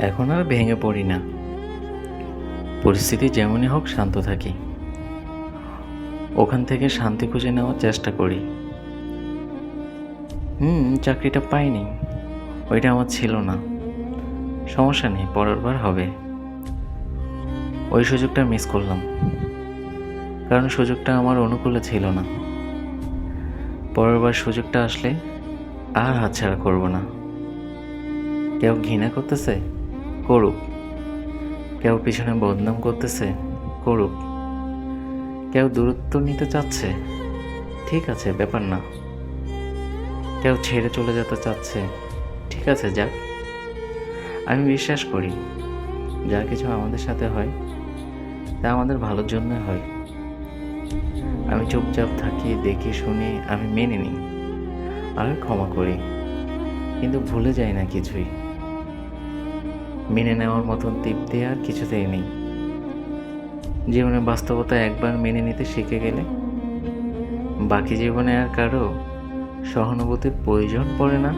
এখন আর ভেঙে পড়ি না। পরিস্থিতি যেমনই হোক শান্ত থাকি। ওখান থেকে শান্তি খুঁজে নেওয়ার চেষ্টা করি। হুম, চাকরিটা পাইনি। ওইটা আমার ছিল না। সমস্যা নেই, পরের বার হবে। ওই সুযোগটা মিস করলাম। কারণ সুযোগটা আমার অনুকূলে ছিল না। পরের বার সুযোগটা আসলে আর হাতছাড়া করব না। কেউ ঘৃণা করতেছে? করুক। কেউ পিছনে বদনাম করতেছে, করুক। কেউ দূরত্ব নিতে চাচ্ছে, ঠিক আছে, ব্যাপার না। কেউ ছেড়ে চলে যেতে চাচ্ছে, ঠিক আছে, যাক। আমি বিশ্বাস করি, যা কিছু আমাদের সাথে হয়, তা আমাদের ভালোর জন্য হয়। আমি চুপচাপ থাকি, দেখি, শুনি, আমি মেনে নিই। আর ক্ষমা করি, কিন্তু ভুলে যাই না কিছুই। মেনে নেওয়ার মতন তৃপ্তি আর কিছুতেই নেই। জীবনে বাস্তবতা একবার মেনে নিতে শিখে গেলে বাকি জীবনে আর কারও সহানুভূতির প্রয়োজন পড়ে না।